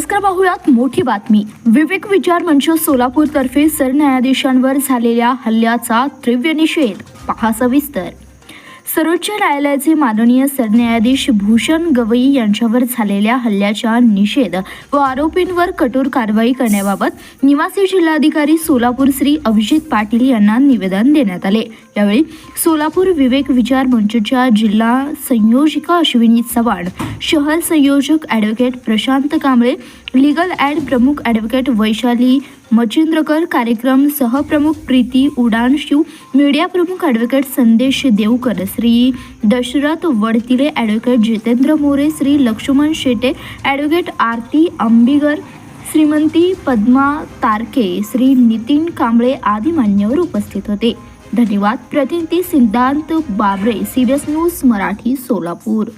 नमस्कार पाहूयात मोठी बातमी. विवेक विचार मंच सोलापूर तर्फे सरन्यायाधीशांवर झालेल्या हल्ल्याचा तीव्र निषेध. पहा सविस्तर. सर्वोच्च न्यायालयाचे माननीय सरन्यायाधीश भूषण गवई यांच्यावर झालेल्या हल्ल्याच्या निषेध व आरोपींवर कठोर कारवाई करण्याबाबत निवासी जिल्हाधिकारी सोलापूर श्री अभिजित पाटील यांना निवेदन देण्यात आले. यावेळी सोलापूर विवेक विचार मंचच्या जिल्हा संयोजिका अश्विनी चव्हाण शहर संयोजक advocate Prashant Kamble legal aid प्रमुख ॲडव्होकेट वैशाली मचिंद्रकर कार्यक्रम सहप्रमुख प्रीती उडान शिव मीडिया प्रमुख advocate Sandesh Devkar Shri Dashrath Wadtile advocate Jitendra More Shri Laxman Shete advocate Aarti Ambigar Shrimanti Padma Tarke Shri Nitin Kamble आदी मान्यवर उपस्थित होते. धन्यवाद. प्रतिनिधी सिद्धांत बाबरे सिरियस न्यूज मराठी सोलापूर.